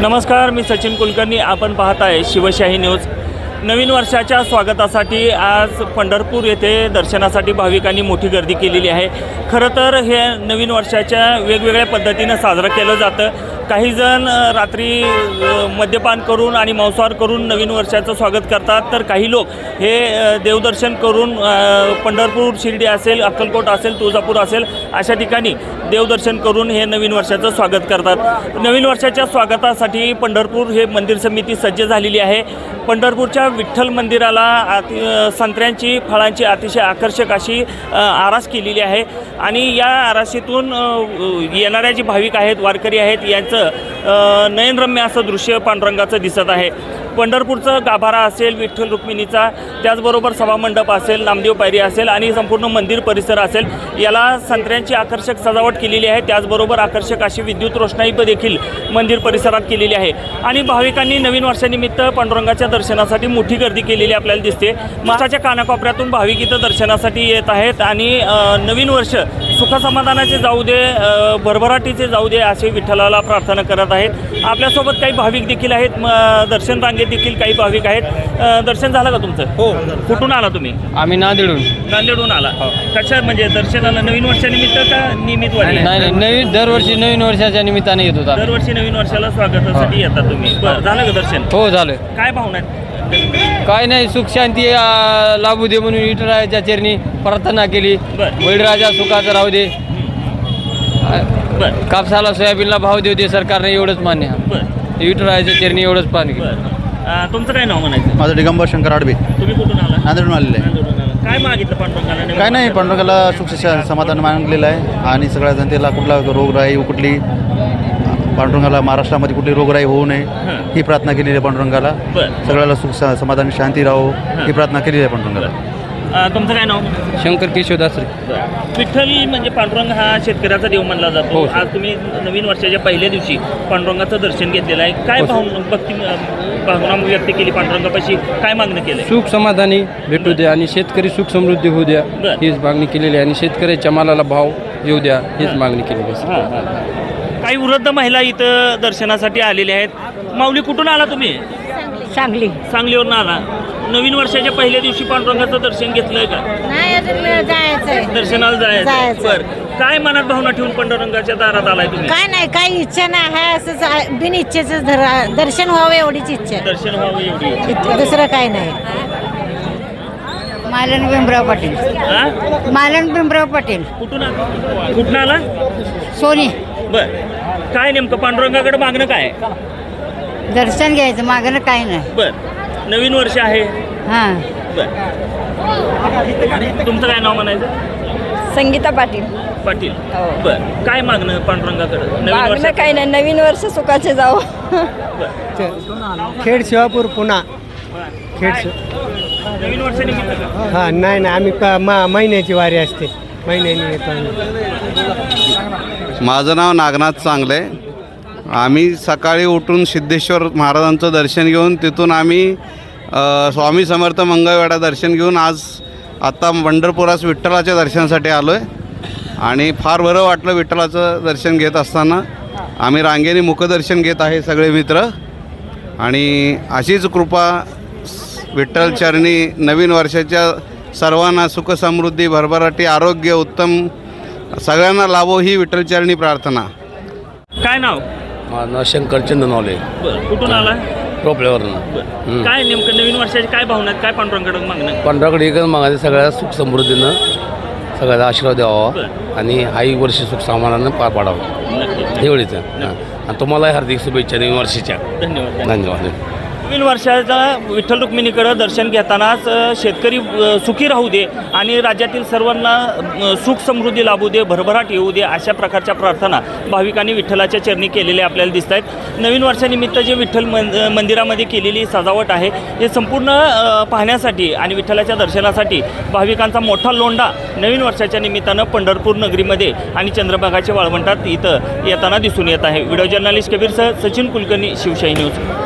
नमस्कार मी सचिन कुलकर्णी. आपण पाहत आहे शिवशाही न्यूज. नवीन वर्षाच्या स्वागतासाठी आज पंढरपूर येथे दर्शनासाठी भाविकांनी मोठी गर्दी केलेली आहे. खरं तर हे नवीन वर्षाच्या वेगवेगळ्या पद्धतीनं साजरं केलं जातं. काही जण रात्री मद्यपान करून आणि मांसाहार करून नवीन वर्षाचं स्वागत करतात. तर काही लोक हे देवदर्शन करून पंढरपूर शिर्डी असेल अक्कलकोट असेल तुळजापूर असेल अशा ठिकाणी देवदर्शन करून हे नवीन वर्षाचं स्वागत करतात. नवीन वर्षाच्या स्वागतासाठी पंढरपूर हे मंदिर समिती सज्ज झालेली आहे. पंढरपूरच्या विठ्ठल मंदिराला अति संत्र्यांची फळांची अतिशय आकर्षक अशी आरास केलेली आहे. आणि या आराशीतून येणाऱ्या जे भाविक आहेत वारकरी आहेत यांचं असं नयनरम्य असं दृश्य पांडुरंगाचं दिसत आहे. पंढरपूरचं गाभारा असेल विठ्ठल रुक्मिणीचा त्याचबरोबर सभामंडप असेल नामदेव पायरी असेल आणि संपूर्ण मंदिर परिसर असेल याला संत्र्यांची आकर्षक सजावट केलेली आहे. त्याचबरोबर आकर्षक अशी विद्युत रोषणाई देखील मंदिर परिसरात केलेली आहे. आणि भाविकांनी नवीन वर्षानिमित्त पांडुरंगाच्या दर्शनासाठी मोठी गर्दी केलेली आपल्याला दिसते. महाराष्ट्राच्या कानाकोपऱ्यातून भाविक इथं दर्शनासाठी येत आहेत आणि नवीन वर्ष सुखसमाधानाचे जाऊ दे भरभराटीचे जाऊ दे असे विठ्ठलाला प्रार्थना करत आहेत. आपल्यासोबत काही भाविक देखील आहेत म, दर्शन रांगेत देखील काही भाविक आहेत. अ, दर्शन झालं का तुमचं? हो. कुठून आला तुम्ही? आम्ही नांदेडून नांदेडहून आला. कशा म्हणजे दर्शनाला नवीन वर्षानिमित्त का नियमित नाही नाही नवीन दरवर्षी नवीन वर्षाच्या निमित्ताने येत होता. दरवर्षी नवीन वर्षाला स्वागतासाठी येतात तुम्ही. बरं झालं का दर्शन? हो झालं. काय भावना आहेत? काय नाही सुख शांती लाभू दे म्हणून विठुरायाच्या चरणी प्रार्थना केली. बरं. वैडराजा सुखाचा राहू दे. बरं. कापसाला सोयाबीनला भाव देऊ दे सरकारने एवढंच मान्य. बरं. विठुरायाच्या चरणी एवढंच पाणी बरं. अं, तुमचं काय नाव म्हणायचं? माझं दिगंबर शंकर आडबे तुम्ही कुठून आला नांदेडून आलेलं आहे. नांदेडहून आला. काय मागितलं पांडुरंगाला? काय नाही? पांडुरंगाला सुख समाधान मागलेलं आहे. आणि सगळ्या जनतेला कुठला रोगराई कुठली पांडुरंगाला महाराष्ट्रामध्ये कुठली रोगराई होऊ नये हां. प्रार्थना केलेली आहे पांडुरंगाला. सगळ्याला सुख स- समाधान शांती राहो ही. प्रार्थना केलेली आहे पांडुरंगाला. तुमचं काय नाव? शंकर केशवदास विठ्ठल म्हणजे पांडुरंग हा शेतकऱ्याचा देव मानला जातो. हो. आज तुम्ही नवीन वर्षाच्या पहिल्या दिवशी पांडुरंगाचं दर्शन घेतलेलं आहे. काय हो. भावना भक्ती भावना व्यक्त केली पांडुरंगापाशी? काय मागणं केलंय सुख समाधानी भेटू द्या आणि शेतकरी सुख समृद्धी होऊ द्या. हीच मागणी केलेली आहे. आणि शेतकऱ्याच्या मालाला भाव येऊ द्या. हीच मागणी केलेली आहे. काही वृद्ध महिला इथं दर्शनासाठी आलेल्या आहेत. माऊली कुठून आला तुम्ही? सांगली. सांगलीवरून आला. नवीन वर्षाच्या पहिल्या दिवशी पांडुरंगाचं दर्शन घेतलंय का? नाही अजून वेळ जायचंय. दर्शनाला जायचं जायचं. बर. काय मनात भावना ठेवून पांडुरंगाच्या दारात आलाय तुम्ही? काय नाही काही इच्छा नाही. हाय असंच आहे. बिन इच्छेच दर्शन व्हावं एवढीच इच्छा. आहे. दर्शन व्हावं एवढी. इतकं दुसरं काही नाही. मालन भीमराव पाटील. हा? मालन भीमराव पाटील. कुठून आ- कुठून आला? सोनी. बर. काय नेमकं? पांडुरंगाकडे मागणं काय? दर्शन घ्यायचं मागणं काय नाही. बर. नवीन वर्ष आहे. हां. बर. तुमचं काय नाव म्हणायचं? संगीता पाटील. पाटील. हो. बर. काय मागणं पांडुरंगाकडे? नवीन मागणं वर्ष काही नाही नवीन वर्ष सुखाचे जावं. खेड शिवापूर पुन्हा खेड शि- नवीन वर्षानिमित्त का? हा नाही नाही. आम्ही मा महिन्याची वारी असते. महिन्यानी येतो आम्ही. माझं नाव नागनाथ चांगले. आम्ही सकाळी उठून सिद्धेश्वर महाराजांचं दर्शन घेऊन तिथून आम्ही स्वामी समर्थ मंगळवेढा दर्शन घेऊन आज आत्ता पंढरपुरास विठ्ठलाच्या दर्शनासाठी आलो आहे आणि फार बरं वाटलं विठ्ठलाचं दर्शन घेत असताना. आम्ही रांगेने मुखदर्शन घेत आहे सगळे मित्र. आणि अशीच कृपा विठ्ठल चरणी नवीन वर्षाच्या सर्वांना सुखसमृद्धी भरभराटी आरोग्य उत्तम सगळ्यांना लाभो ही विठ्ठलचरणी प्रार्थना. काय नाव? माझं नाव शंकर चंदनवाले. बर कुठून आला? काय नेमकं नवीन वर्षाची काय भावना आहेत? काय पांडुरंगाकडे मागणं पंधराकडे एकच मागायचं सगळ्या सुख समृद्धीनं सगळ्याचा आशीर्वाद द्यावा बरं. आणि हाही वर्ष सुख सामानानं पार पाडावं. नक्की एवढीच हां. आणि तुम्हालाही हार्दिक शुभेच्छा नवीन वर्षाच्या. धन्यवाद. धन्यवाद. नवीन वर्षाचा विठ्ठल रुक्मिणीकडं दर्शन घेतानाच शेतकरी सुखी राहू दे आणि राज्यातील सर्वांना सुख समृद्धी लाभू दे भरभराट येऊ दे अशा प्रकारच्या प्रार्थना भाविकांनी विठ्ठलाच्या चरणी केलेल्या आपल्याला दिसत आहेत नवीन वर्षानिमित्त जे विठ्ठल मन मंदिरामध्ये केलेली सजावट आहे हे संपूर्ण पाहण्यासाठी आणि विठ्ठलाच्या दर्शनासाठी भाविकांचा मोठा लोंढा नवीन वर्षाच्या निमित्तानं पंढरपूर नगरीमध्ये आणि चंद्रभागाच्या वाळवंटात इथं येताना दिसून येत आहे. व्हिडिओ जर्नलिस्ट कबीरसह सचिन कुलकर्णी शिवशाही न्यूज.